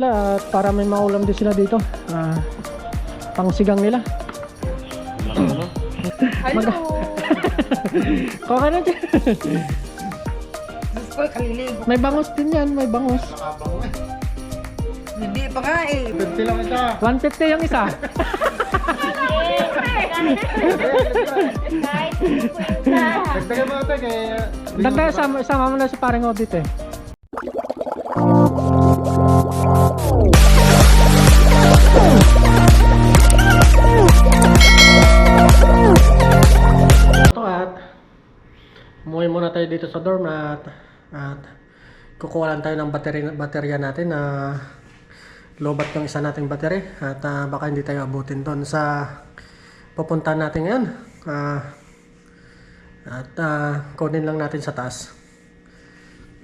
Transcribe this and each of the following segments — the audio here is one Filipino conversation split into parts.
At para may maulam din sila dito. Ah, pangsigang nila. Hello! Kuha na dyan. Diyos ko, kaliligo. may bangos din yan, may bangos. Hindi pa nga eh. 50 lang isa. 150 yung isa. Ito kaya... Dagdag, sama, sama mo na si parang audit eh. Dito sa dorm at at kukuha lang tayo ng battery, baterya natin na lobat yung isa nating battery at ah, baka hindi tayo abutin doon sa pupuntahan natin ngayon. Ah, at ah, kunin lang natin sa taas.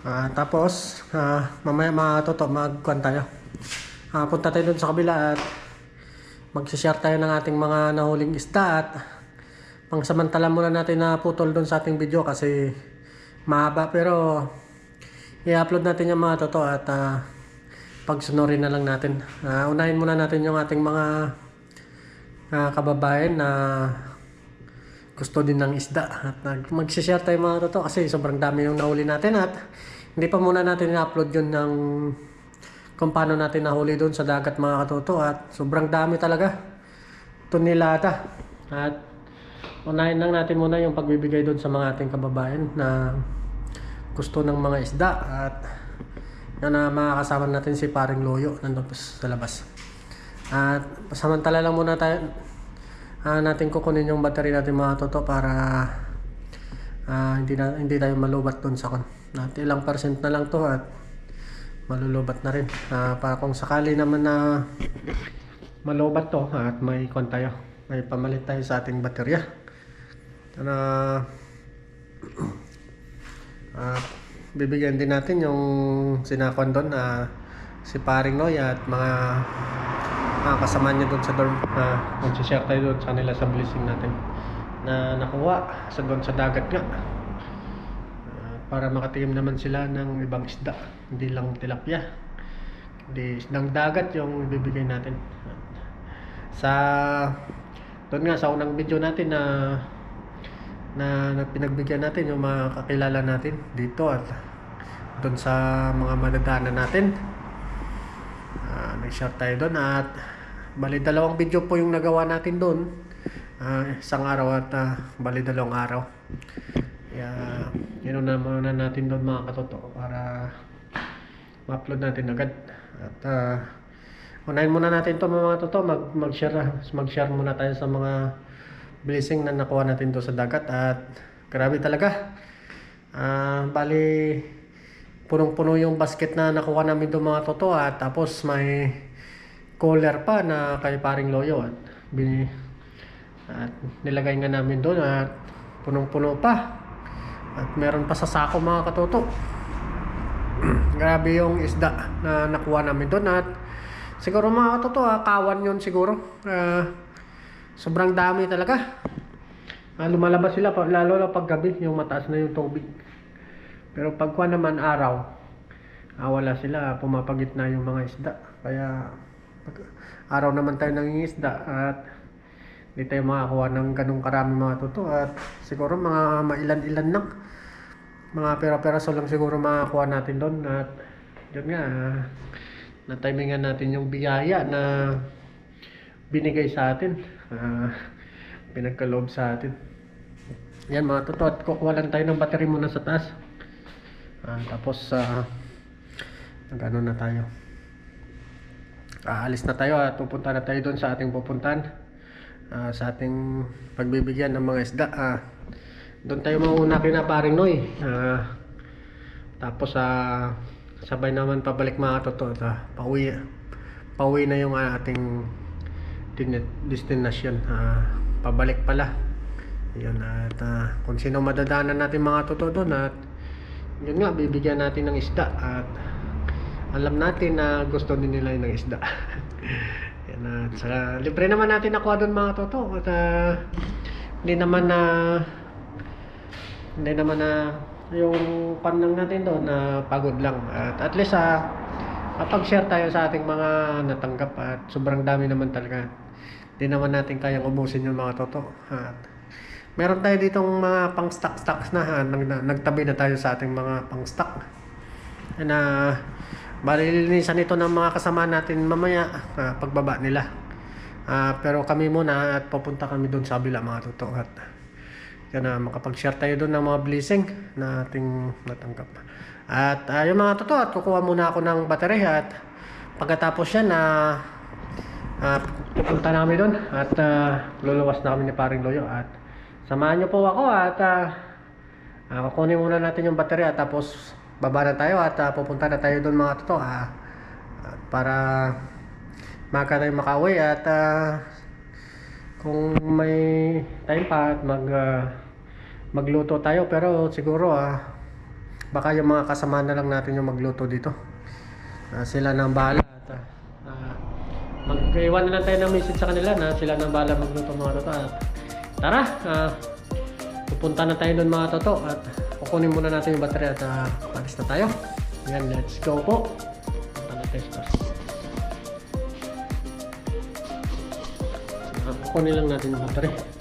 Ah, tapos, ah, mamaya matuto, magkuhan tayo. Ah, punta tayo dun sa kabila at magsishare tayo ng ating mga nahuling isda at pangsamantala muna natin na putol dun sa ating video kasi mahaba pero i-upload natin yung mga toto at ah, pagsunurin na lang natin. Ah, unahin muna natin yung ating mga ah, kababayan na gusto din ng isda at nag- magsishare tayo mga totoo kasi sobrang dami yung nahuli natin at hindi pa muna natin i-upload yun ng kung paano natin nahuli doon sa dagat mga katoto at sobrang dami talaga tonelada at unahin lang natin muna yung pagbibigay doon sa mga ating kababayan na gusto ng mga isda at yan na makakasama natin si paring Loyo nandun sa labas at samantala lang muna tayo ah natin kukunin yung battery natin mga toto para ah, hindi na hindi tayo malubat doon sa kon. At ilang percent na lang to at malulubat na rin. Ah, para kung sakali naman na malubat to at may kon tayo. May pamalit tayo sa ating baterya. Na at bibigyan din natin yung sinakon doon na si paring Noy at mga mga kasama niya doon sa dorm. Na mag-share tayo doon sa kanila sa blessing natin na nakuha sa doon sa dagat nga. Ah, para makatikim naman sila ng ibang isda. Hindi lang tilapia. Hindi isdang dagat yung ibibigay natin. Sa doon nga sa unang video natin na na, na pinagbigyan natin yung mga kakilala natin dito at doon sa mga madadaanan natin Ah, nag-share tayo doon at bali dalawang video po yung nagawa natin doon. Ah, isang araw at ah, bali dalawang araw. Kaya yun na muna natin doon mga katotoo para ma-upload natin agad. At ah, unahin muna natin to mga totoo mag mag-share mag-share muna tayo sa mga blessing na nakuha natin doon sa dagat at grabe talaga. Ah, bali punong-puno yung basket na nakuha namin doon mga toto at tapos may cooler pa na kay paring loyo at, at nilagay nga namin doon at punong-puno pa. At meron pa sa sako mga katoto. Grabe yung isda na nakuha namin doon at siguro mga katoto ah, kawan yun siguro. Ah, sobrang dami talaga Ah, lumalabas sila lalo na pag gabi yung mataas na yung tubig pero pagkuha naman araw, ah, wala sila, pumapagit na yung mga isda. Kaya pag araw naman tayo nangingisda at hindi tayo makakuha ng ganong karami mga tuto at siguro mga mailan-ilan lang. Mga pera-peraso lang siguro makakuha natin doon at yun nga, ah, na-timingan natin yung biyaya na binigay sa atin. Ah, pinagkaloob sa atin. Yan mga tuto at kukuha lang tayo ng battery muna sa taas. Ah, tapos sa nag-ano na tayo. Aalis na tayo at pupunta na tayo doon sa ating pupuntahan. Ah, sa ating pagbibigyan ng mga isda. Ah, doon tayo mauna kina paring Noy. Ah, tapos sa sabay naman pabalik mga totoo. Ah, pauwi, pauwi na yung ating din- destination. Ah, pabalik pala. Yun at ah, kung sino madadaanan natin mga totoo doon at yun nga, bibigyan natin ng isda at alam natin na gusto din nila ng isda. Yan at saka, libre naman natin nakuha doon mga toto at ah, hindi naman na hindi naman na yung pan lang natin doon na pagod lang at at least ah, Kapag-share tayo sa ating mga natanggap at sobrang dami naman talaga. Hindi naman natin kayang ubusin yung mga totoo. At meron tayo ditong mga pang stock stocks na ha, nag, nagtabi na tayo sa ating mga pang stock na balilinisan ito ng mga kasama natin mamaya ah, pagbaba nila. Ah, pero kami muna at pupunta kami doon sa bila mga totoo at na makapag-share tayo doon ng mga blessing na ating natanggap. At ah, yung mga totoo at kukuha muna ako ng baterya at pagkatapos yan na ah, pupunta na kami doon. At ah, luluwas na kami ni paring Loyo. At samahan niyo po ako at ah, ah, kukunin muna natin yung baterya. Tapos baba na tayo at ah, pupunta na tayo doon mga totoo ah, at para maka tayo makauwi. At ah, kung may time pa at mag ah, magluto tayo. Pero siguro ah baka yung mga kasama na lang natin yung magluto dito. Ah, sila nang bahala. at ah, ah, mag-iwan na lang tayo ng message sa kanila na sila nang bahala magluto mga toto at tara ah, pupunta na tayo doon mga toto at kukunin muna natin yung battery at uh, palis na tayo. Yan, let's go po. Punta na tayo sa. Ah, kukunin lang natin yung battery.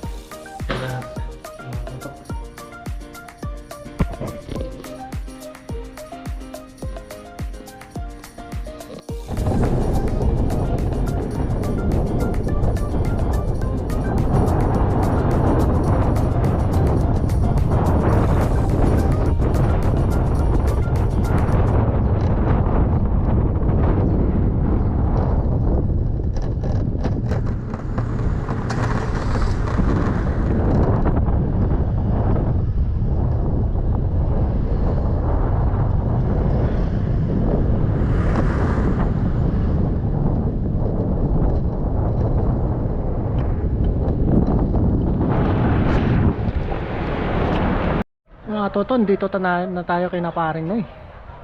Mga toton, dito ta na, na tayo kay naparing no eh.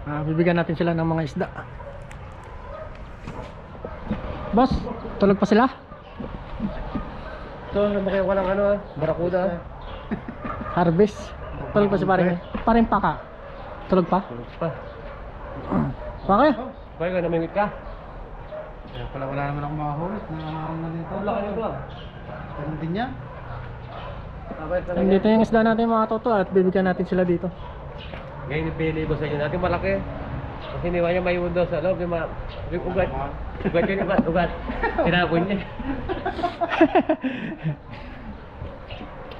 Ah, bibigyan natin sila ng mga isda. Boss, tulog pa sila? Ito, namakaya walang ano ah. Barakuda. Harvest. Tulog pa si paring. Paring paka. Tulog pa? Tulog pa. Paka? Bakit ka namimit ka? Kaya pala wala naman akong makahulit na araw na dito. Wala ka nito ah. Ganun din yan. Nandito yung isda natin mga toto at bibigyan natin sila dito. Ngayon yung pinilibo sa inyo natin malaki. Kasi iniwan niya may daw sa loob. Yung, mga, yung ugat. Ugat yun, ugat. Ugat. Tinapon niya.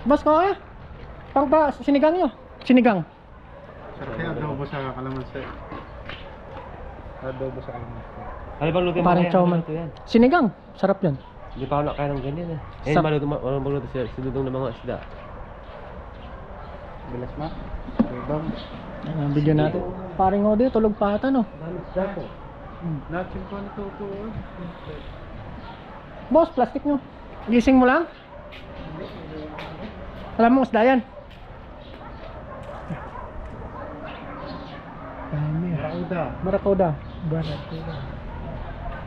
Boss ko eh. Pang ba, sinigang nyo? Sinigang. Sarap yan, adobo sa kalamansi. Adobo sa kalamansi. Ano bang luto mo? Parang kaya? Ano man. luto yan? Sinigang. Sarap yun. Hindi pa ako nakain ng ganyan eh. Eh, Sa- maluto, ma- ano magluto siya? Sinudong ng mga isda. Bilas ma. Ibang. Ah, bigyan natin. Paring Odi, tulog pa ata no. Dami isda po. Natin ko natutuwa. Boss, plastic nyo. Gising mo lang? Alam mo, isda yan. Dami ah. Barakuda. Barakuda. Barakuda.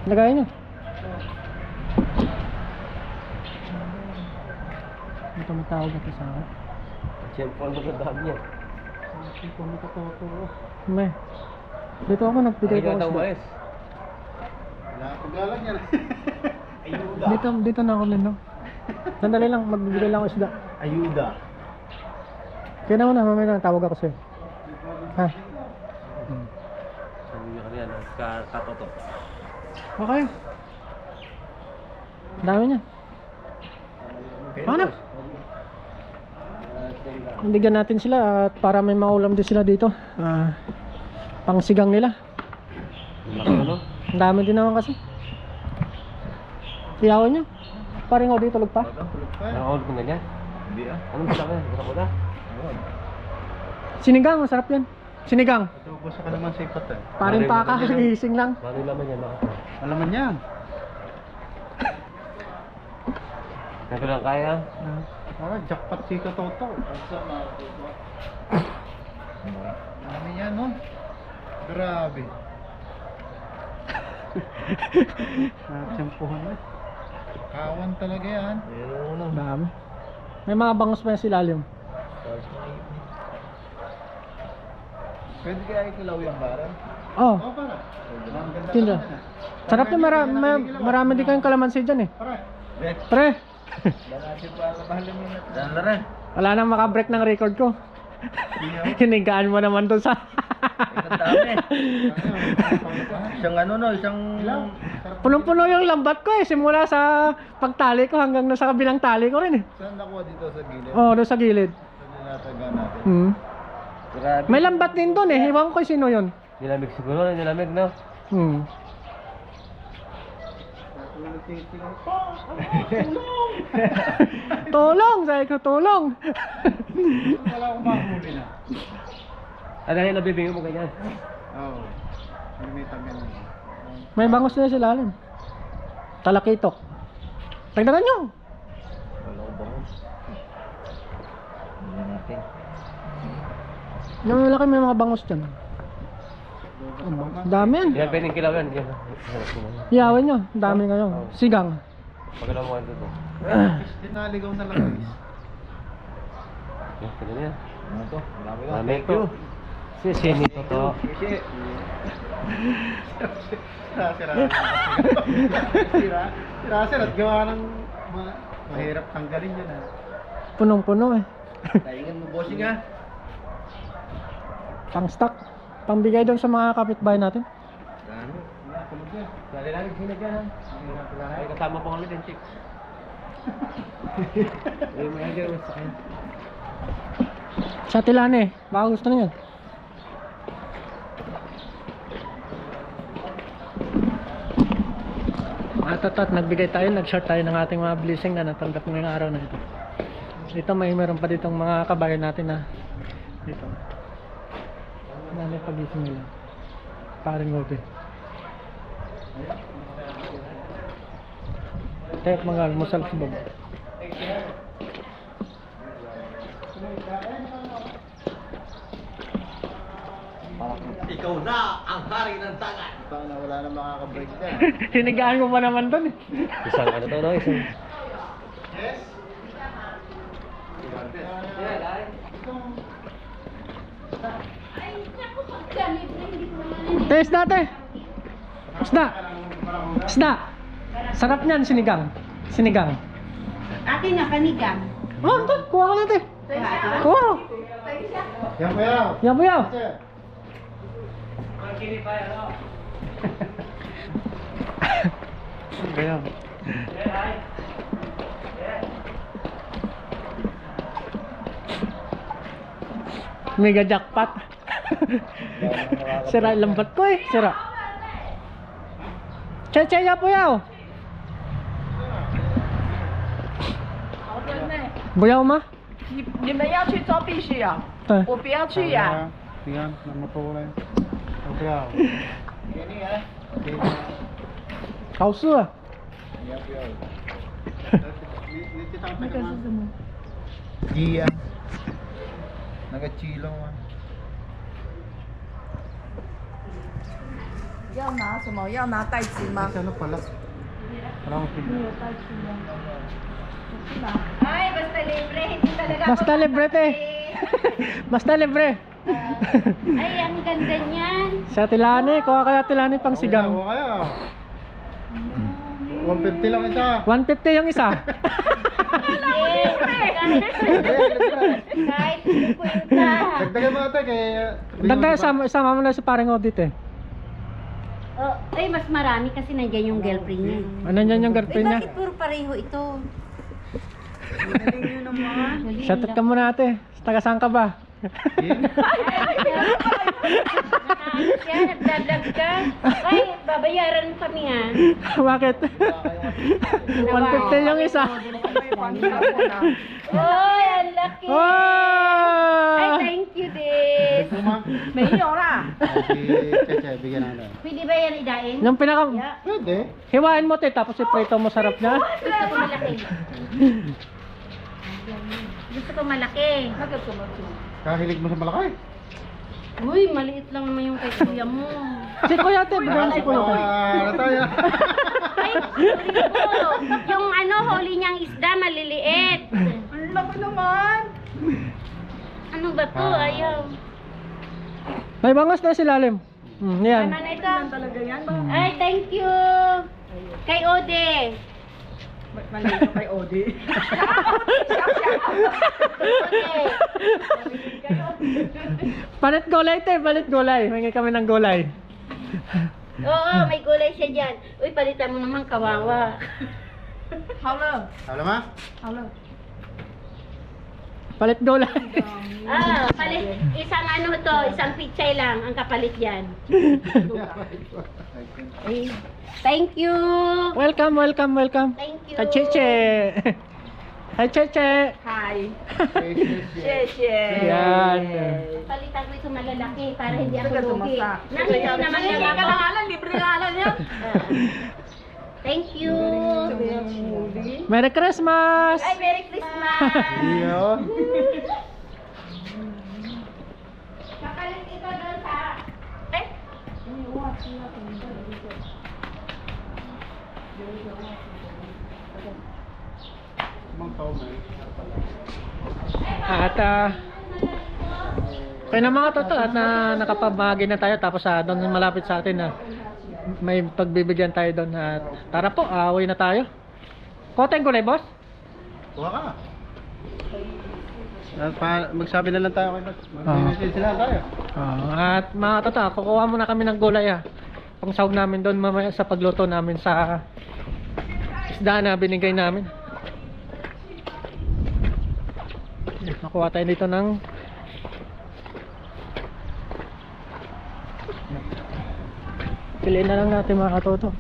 Lagay nyo. Ito matawag ito sa akin. Siyempre, ano ba dami yan? Natin ko natutuwa. May. Dito ako nagbigay Ay, ko. gatang isda. mais. Wala ko galang yan. Dito, dito na ako nino. Sandali lang, magbibigay lang ako isda. Ayuda. Kaya naman na, mamaya na, tawag ako sa'yo. Ha? Sabi niya kanina, ka- katoto. Okay. Ang Dami niya. Hanap. Bigyan natin sila at para may maulam din sila dito. Ah, pangsigang nila. Laki ano? Ang dami din naman kasi. Tiyawan nyo. Paring ako dito tulog pa. Nakakaulit ko ganyan? Hindi ah. Anong gusto ka? Gusto ko na? Sinigang, masarap yan. Sinigang. Adobo sa kalamansi pati. Paring Paring paka, gising lang. Yung laman yan? Bakit? Alaman yan. Ganito lang kaya? Ah, Ah, jackpot si Katoto. Ano yan, no? Grabe. Natsempuhan na. Kawan talaga yan. Ayun ano. dami. May mga bangos pa yan sa ilalim. Pwede kaya ikilaw yung bara? Oh, Oo, para. Ang ganda tinda. Sarap na mara ma- marami din kayong kalamansi dyan eh. Para. Pre, Wala nang makabreak ng record ko. Hinigaan mo naman to sa... Isang ano no, isang... Punong-puno yung lambat ko eh. Simula sa pagtali ko hanggang nasa kabilang tali ko rin eh. Saan nakuha dito sa gilid? Oh, doon sa gilid. Sa dinataga natin. Hmm. Grabe. May lambat din doon eh. Iwan ko sino yun. Nilamig siguro, nilamig no? Hmm. Tulong! Sabi ko, tulong! Wala akong makahuli na. Ano yung nabibingi mo ganyan? Oo. May may tagal na. May bangus na sila lalim. Talakitok. Tagdagan nyo. Wala akong bangus. Hindi natin. Yung malaki may mga bangus dyan. Dami yan. Yan, pwedeng kilaw yan. Yan. Iyawin nyo. Dami ngayon. Sigang. Pagkalaw mo kayo dito. Tinaligaw na lang guys. Yan, ganyan yan. Ano to? Marami ka. Malamig to. Si Sinito to. Kasi... Sira, sira. Sira. Sira, sira. At gawa ng... ma- Mahirap tanggalin yan ah. Punong-puno eh. Taingan mo bossing ah. Pang stock. Pambigay doon sa mga kapitbahay natin. Ano? Dali lang yung sinag yan ha. Ay, kasama pa ulit yung chick. Ay, may agad sa akin. Sa Tilane. Baka gusto na yan. At at at, nagbigay tayo, nag-short tayo ng ating mga blessing na natanggap ngayong araw na ito. Dito may meron pa ditong mga kabayan natin na dito. Nanay pagising nila. Paring Obe. Tayo mga almusal sa baba. Ikaw na ang hari ng tangan. Parang na wala na makaka-break dyan. Hinigaan mo pa naman doon eh. Isang ano to, no? Isang... Yes? Te, isda te. Isda. Isda. Sarap niyan, sinigang. Sinigang. Akin na panigang. Oh, ito. Kuha ka na te. Kuha. Yan po yan. Yaw, yaw. Ganyan. Mega jackpot. Sira yung lambat ko eh. Sira. Che, che, yaw po yaw. Buyaw ma? 你你们要去做必须啊， Te. 我不要去呀、 Tingnan, namutulay. Okay ah. Kini ah. Okay. 考试啊。 Yan po yan. Gia. Nagachilo 要拿什么？要拿袋子吗？ Ano pala? Parang Ay, basta libre. Hindi talaga Basta ako libre te. Basta libre. Ay, ang ganda niyan. Sa Tilani, kuha kaya Tilani pang sigang. Oo kaya. 150 lang isa. 150 yung isa. Kahit 50. Dagdagan mo ate kay... Dagdag sama, sama mo na si parang audit eh. Ay, mas marami kasi nandiyan yung girlfriend niya. Ano yan yung Eh, girlfriend niya? bakit puro pareho ito? Shoutout ka muna ate. Taga saan ka ba? Yan, nagdagdag ka. Ay, babayaran mo kami ha. Bakit? 150 yung isa. Oy, ang laki. Oh! Ay, thank you din. May yora. Kasi bigyan na lang. Pwede ba yan idain? Yung pinaka... Yeah. Pwede. Hiwain mo te, tapos iprito mo sarap na. Gusto ko malaki. Gusto ko malaki. Bakit ko malaki? Kahilig mo sa malaki. Uy, maliit lang naman yung kay kuya mo. Si Kuya te, bigyan si Kuya. Ah, ano tayo? Ay, sorry po. Yung ano, huli niyang isda, maliliit. ang laki naman. Ano ba to? Ah. Ayaw. May bangos na sa ilalim. Hmm, yan. Ano na ito? Talaga yan. Ay, thank you. Kay Ode. Malito kay Odi. Palit gulay te, palit gulay. Hingi kami ng gulay. Oo, may gulay siya dyan. Uy, palitan mo naman kawawa. Hello. Hello ma? Hello. Palit gulay. Ah, palit. Isang ano to, isang pichay lang ang kapalit yan. Ay, thank you. Welcome, welcome, welcome. Thank you. Kacheche. Hi, Cheche. Hi. Cheche. Yan. Palitan ko itong malalaki para hindi ako lugi. Nakita naman niya. Hindi ka lang alam, libre ka alam niya. Thank you. Merry Christmas. Ay, Merry Christmas. Yo. At ah kaya na mga toto at na nakapamagi na tayo tapos ah, doon malapit sa atin na may pagbibigyan tayo doon at tara po, away na tayo. Koteng gulay, boss? Kuha ka. At pa, magsabi na lang tayo kay Boss. Ah. Mag-message sila tayo. Ah, at mga toto, kukuha muna kami ng gulay ah. Pang sahog namin doon mamaya sa pagluto namin sa isda na binigay namin. Nakuha tayo dito ng Piliin na lang natin mga katoto.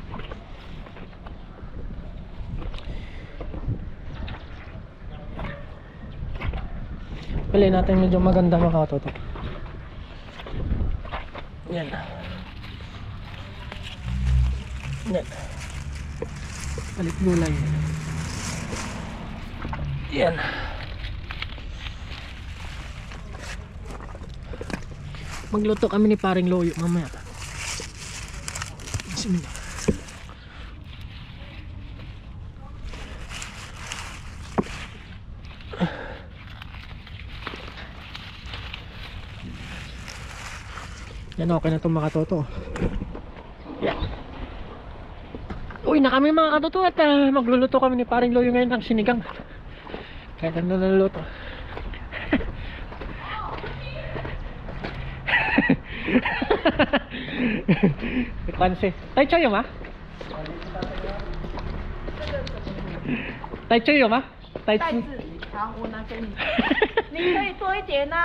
Piliin natin medyo maganda mga katoto. Yan. Yan. Balik gulay. Yan. Magluto kami ni paring loyo mamaya. Sige. Yan okay na itong mga toto. Yan. Uy na kami mga katoto at ah, magluluto kami ni paring loyo ngayon ng sinigang. Kaya na naluluto. Panse. Tai choy ma? Tai choy ma? Tai 袋 choy. 子，好，我拿给你。你可以多一点呢、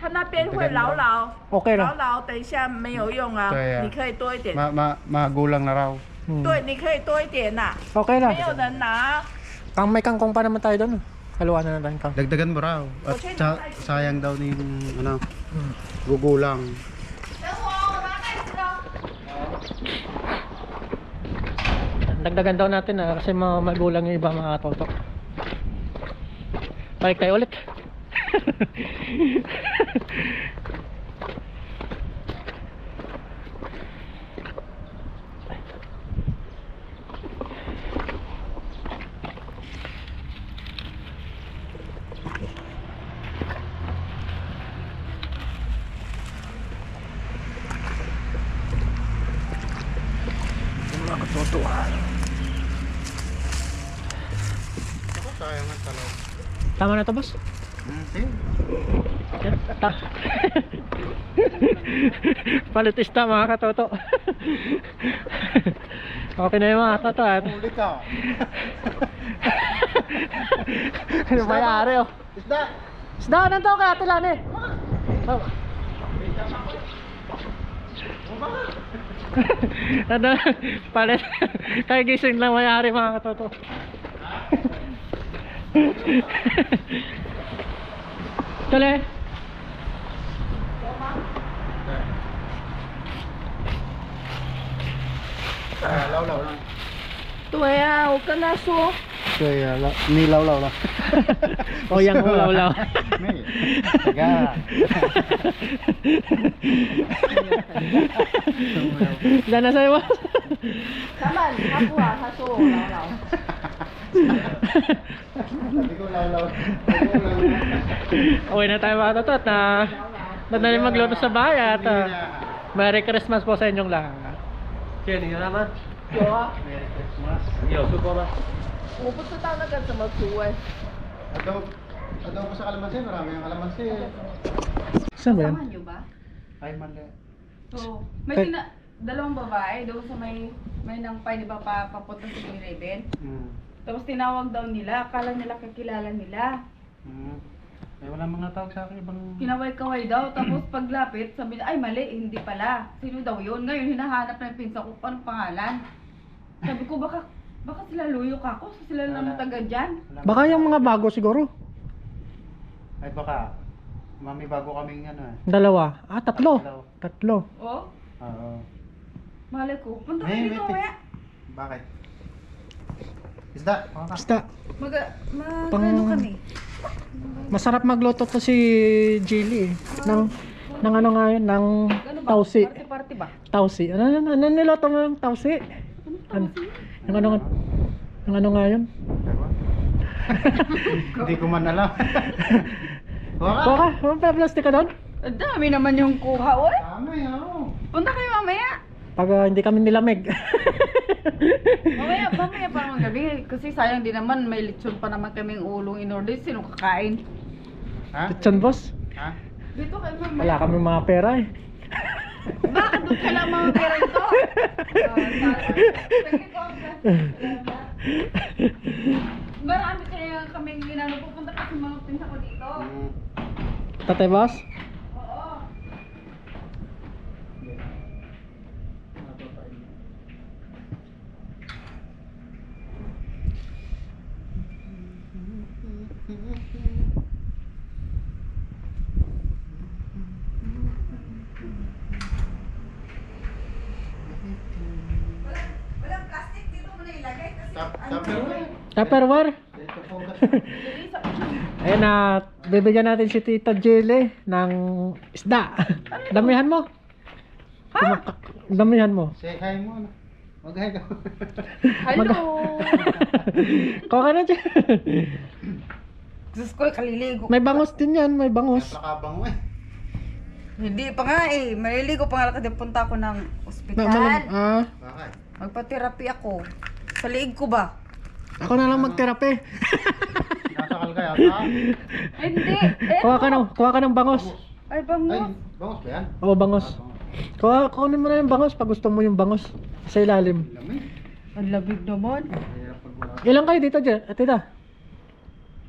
它那边会老老， Okay 老 na. 老，等一下没有用啊。对啊你可以多一点。 Ma, ma, magulang na raw. Hmm. 对，你可以多一点呐、 Okay na. 没有人拿。 Kang may kangkong pa naman tayo doon. Haluan na natin kang. Dagdagan mo raw. At sa, sayang daw ni yung ano, gugulang. 等我，我拿袋子哦。 Dagdagan daw natin ah, kasi mga magulang yung iba mga toto. Balik tayo ulit. Mga toto. Ako, sayang ang talaw. Tama na to boss? Hmm, Ta Palitista mga katoto. okay na yung mga katoto at Huli ka. ano may-ari oh. Isda! Isda na to kaya tilan eh. Oh. ano, palit. Kaya gising lang may-ari mga katoto. Tole. Lawlaw ah, huwag ka na so. Tuway ah, la, ni lawlaw lang. o yang ko lawlaw. Ni. Taga. Dana sa iwas. Saman, kapwa, haso, lawlaw. Uwi na tayo mga tatot na na magluto sa bahay at ah, Merry Christmas po sa inyong lahat. Hindi naman. Yo, Merry Christmas. Yo, suko ba? pupunta talaga sa magsuway. Adobo. Adobo sa kalamansi. Marami ang kalamansi. Saan ba yan? Samahan nyo ba? Ay, mali. So, may tina- dalawang babae doon sa may may nang pa, di ba, pa, papunta sa Green Raven. Hmm. Tapos tinawag daw nila, akala nila kakilala nila. Hmm. Ay, wala mga tawag sa akin. Ibang... Kinaway-kaway daw, tapos paglapit, sabi nila, ay mali, hindi pala. Sino daw yun? Ngayon, hinahanap na yung pinsa ko, anong pangalan? Sabi ko, baka, baka sila luyok ako, so sila lang Wala. taga dyan. Wala Baka yung mga bago siguro. Ay, baka. Mami, bago kaming ano eh. Dalawa. Ah, tatlo. Hello. Tatlo. Oh, Oo. malay ko, punta ka May- dito, may- kaya. Bakit? Isda. Mga ka. Basta, Mag, mag, Pang- ano kami? Masarap magluto to si Jilly eh. Ng, ng ano nga yun, ng Ano tausi. Party-party ba? Tausi. Ano, ano, ano niloto mo yung tausi? Ano, yung ano, nga- yung ano nga yun? Hindi ko man alam. Wala. Kuha ka, may plastic ka doon? Ang dami naman yung kuha, oy. Tama yan. oo. Punta kayo mamaya. Pag ah, hindi kami nilamig. Mamaya, mamaya pa naman gabi. Kasi sayang din naman, may lechon pa naman kaming ulong in order. Sino kakain? Ha? Lechon boss. Ha? Dito kayo mamaya. Wala kami mga pera eh. Bakit doon ka lang mga pera ito? Marami kaya kaming ginano. Pupunta kasi mga pinsa ko dito. Hmm. Tatay boss? Oo. Tap, tupperware. Tupperware? Ito po. Ayun na, bibigyan natin si Tita Jilly ng isda. Damihan mo. Ha? Damihan mo. Say hi mo. ano? Mag-hi ka. Hello. Kuha ka na dyan. Diyos ko, kaliligo. May bangos din yan, may bangos. Nakabang mo eh. Hindi pa nga eh. Maliligo pa nga kasi punta ako ng Ma- ospital. malam- ah, Bakit? Magpa-therapy ako. Sa liig ko ba? ako na lang mag-therapy. Nasakal ka yata. Ay, hindi. Eh, kuha ka ng, kuha ka ng bangos. Ay, Ay, mo? bangos ba yan? Oo, bangos. Kuha, kunin mo na yung bangos pag gusto mo yung bangos. Sa ilalim. Lamig. Ang labig naman. Mahirap pag wala. Ilan kayo dito? Ah, Tita?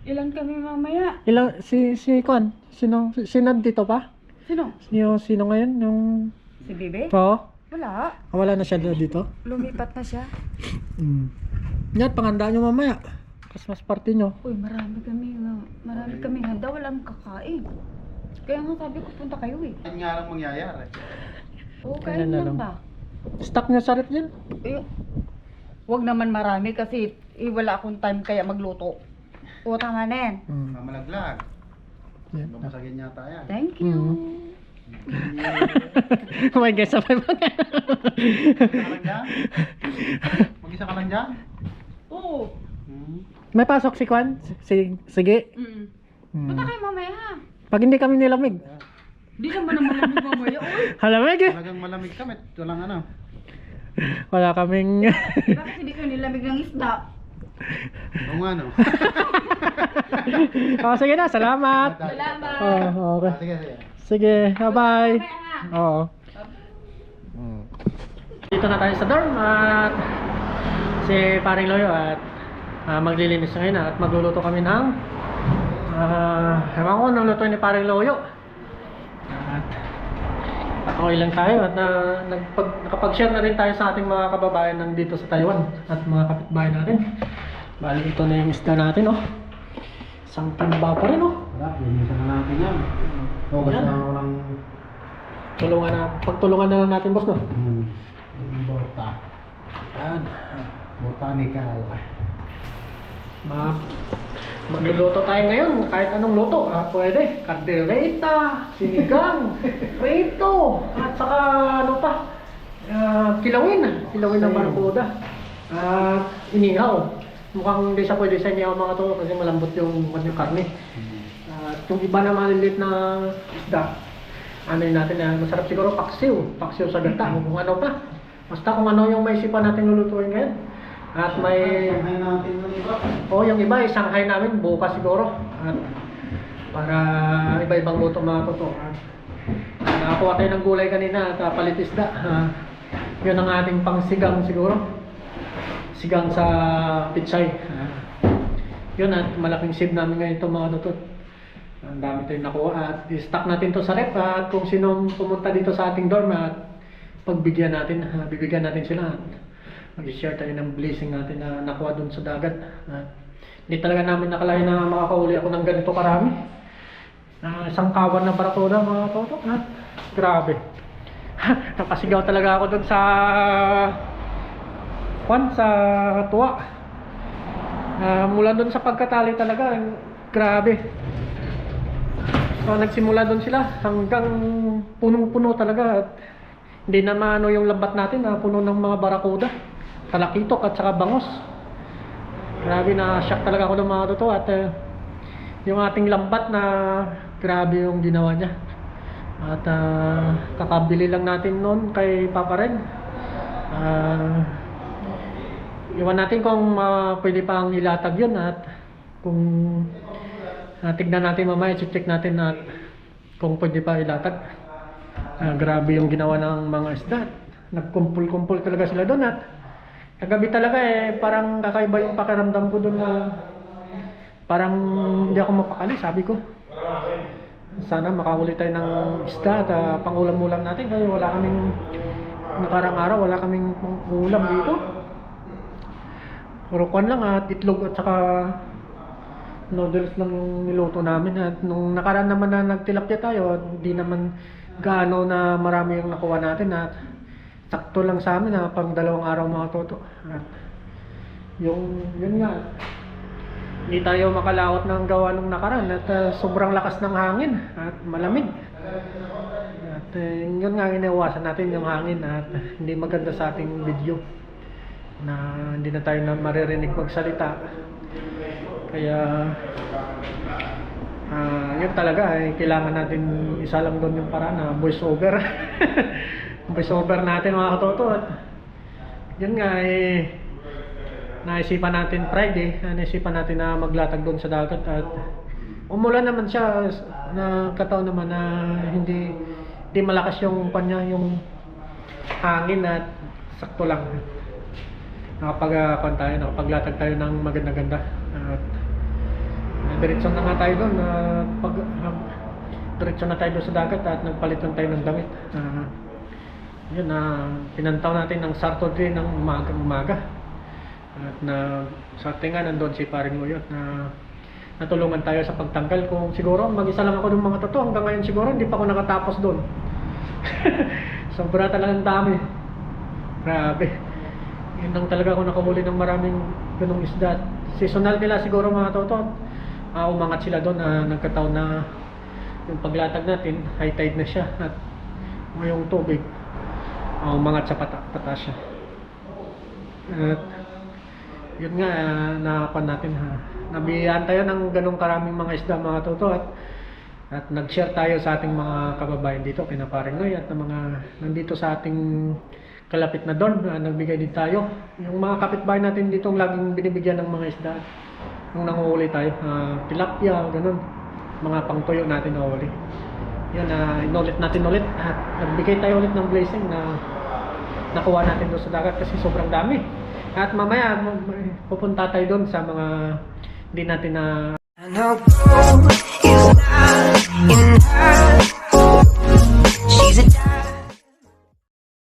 Ilan kami mamaya? Ilang, si, si Kwan? Sino, sino dito pa? Sino? Sino, sino ngayon? Yung, Si Bibi? oo? Wala. Ah, wala na siya dito? Lumipat na siya. Mm. Yan, pangandaan nyo mamaya. Christmas party nyo. Uy, marami kami. Marami kami handa. Walang kakain. Kaya nga sabi ko, punta kayo eh. Yan nga lang mangyayari. Oo, Kaya kain na lang lang. ba? Stock nyo sa rep dyan. Eh, wag naman marami kasi eh, wala akong time kaya magluto. Oo, tama na yan. Mm. Mamalaglag. Yan. Bamasagin yata yan. Thank you. Mm. oh my God, sabay ba nga? Mag-isa ka lang dyan? Oo. Hmm. May pasok si Kwan? Si, sige. Mm. Mm. Punta kayo mamaya ha. Pag hindi kami nilamig. Di naman naman malamig mamaya. Uy, Halamig eh. Talagang malamig kami. Walang ano. Wala kaming... bakit hindi kayo nilamig ng isda? Kung ano. oh, sige na, salamat. Salamat. Oh, okay. Ah, sige, sige. Sige, bye-bye. Oo. Dito na tayo sa dorm at si Paring Loyo at ah, maglilinis na ngayon at magluluto kami ng uh, ewan ko anong luto ni Paring Loyo. At okay lang tayo at ah, nagpag, nakapag-share na rin tayo sa ating mga kababayan nandito sa Taiwan at mga kapitbahay natin. Bali ito na yung isda natin oh. Isang timba pa rin oh. Wala, linisan na natin yan. Focus Yan. na walang... Tulungan na, pagtulungan na lang natin boss no. Hmm. Bota. Yan. Botanical. Ma magluluto tayo ngayon, kahit anong luto, ah, pwede. Cardereta, sinigang, prito, at saka ano pa, ah, kilawin, kilawin ng barbuda. At inihaw. Mukhang hindi siya pwede sa inihaw mga to kasi malambot yung, yung karne. At yung iba na maliliit na isda, ano yun natin, ah, masarap siguro paksiw. Paksiw sa gata, kung ano pa. Basta kung ano yung may isipan natin lulutuin ngayon. At may... Sanghay natin ng iba. Oo, yung iba, isanghay namin bukas siguro. At para iba-ibang luto mga. At nakakuha tayo ng gulay kanina at uh, palitisda. Ah, yun ang ating pangsigang siguro. Sigang sa pitsay. Ah, yun at malaking save namin ngayon ito mga toto. Ang dami tayong nakuha at i-stock natin to sa rep at kung sino pumunta dito sa ating dorm at pagbigyan natin, ah, bibigyan natin sila at mag-share tayo ng blessing natin na nakuha dun sa dagat. At hindi talaga namin nakalain na makakauli ako ng ganito karami. Na isang kawan ng barakuda mga toto. Ha? Grabe. Napasigaw talaga ako dun sa Kwan, sa tuwa. Ah, mula dun sa pagkatali talaga, grabe. So, nagsimula doon sila hanggang punong-puno talaga. At hindi na maano yung lambat natin na puno ng mga barakuda, talakitok at saka bangos. Grabe na shock talaga ako ng mga totoo at eh, yung ating lambat na grabe yung ginawa niya. At ah, kakabili lang natin noon kay Papa Ren. Ah, iwan natin kung ah, pwede pang ilatag yun at kung Ah, tignan natin mamaya, check natin na kung pwede pa ilatag. Ah, grabe yung ginawa ng mga isda. Nagkumpul-kumpul talaga sila doon at kagabi talaga eh, parang kakaiba yung pakiramdam ko doon na parang hindi ako mapakali, sabi ko. Sana makahuli tayo ng isda at ah, pangulam-ulam natin kasi wala kaming nakarang araw, wala kaming ulam dito. Puro lang at itlog at saka noodles lang yung niluto namin at nung nakaraan naman na nagtilapia tayo hindi naman gaano na marami yung nakuha natin at sakto lang sa amin na pang dalawang araw mga toto. At yung yun nga hindi tayo makalawat ng gawa nung nakaraan at uh, sobrang lakas ng hangin at malamig. At uh, yun nga iniwasan natin yung hangin at hindi maganda sa ating video na hindi na tayo na maririnig magsalita kaya ah yun talaga eh, kailangan natin isa lang doon yung para na voice over. voice over natin mga katoto. At yun nga eh naisipan natin Friday, ah, naisipan natin na maglatag doon sa dagat at umulan naman siya. Na kataon naman na hindi hindi malakas yung kanya yung hangin at sakto lang. Nakapag uh, tayo, nakapaglatag tayo ng maganda-ganda. At uh, diretso na nga tayo doon uh, pag uh, diretso na tayo doon sa dagat at nagpalit lang tayo ng damit. Uh, yun na uh, pinantaw natin ng Saturday ng umaga umaga. At na sa tinga nandun si paring Uyot na natulungan tayo sa pagtanggal. Kung siguro mag-isa lang ako ng mga totoo hanggang ngayon siguro hindi pa ako nakatapos doon. Sobra talagang dami. Grabe. Yun lang talaga ako nakahuli ng maraming ganong isda. Seasonal nila siguro mga toto. Uh, umangat sila doon na nagkataon na yung paglatag natin, high tide na siya at ngayong tubig uh, umangat sa pata pataas siya. At yun nga, uh, nakapan natin ha. Nabiyaan tayo ng ganong karaming mga isda mga toto at at nag-share tayo sa ating mga kababayan dito, kina Paring at ng mga nandito sa ating kalapit na dorm na nagbigay din tayo. Yung mga kapitbahay natin dito laging binibigyan ng mga isda nung nanguhuli tayo, uh, tilapia, ganun. Mga pangtuyo natin nahuli. Yan, uh, ah, inulit natin ulit. At nagbigay tayo ulit ng blessing na nakuha natin doon sa dagat kasi sobrang dami. At mamaya, pupunta tayo doon sa mga hindi natin na... Uh,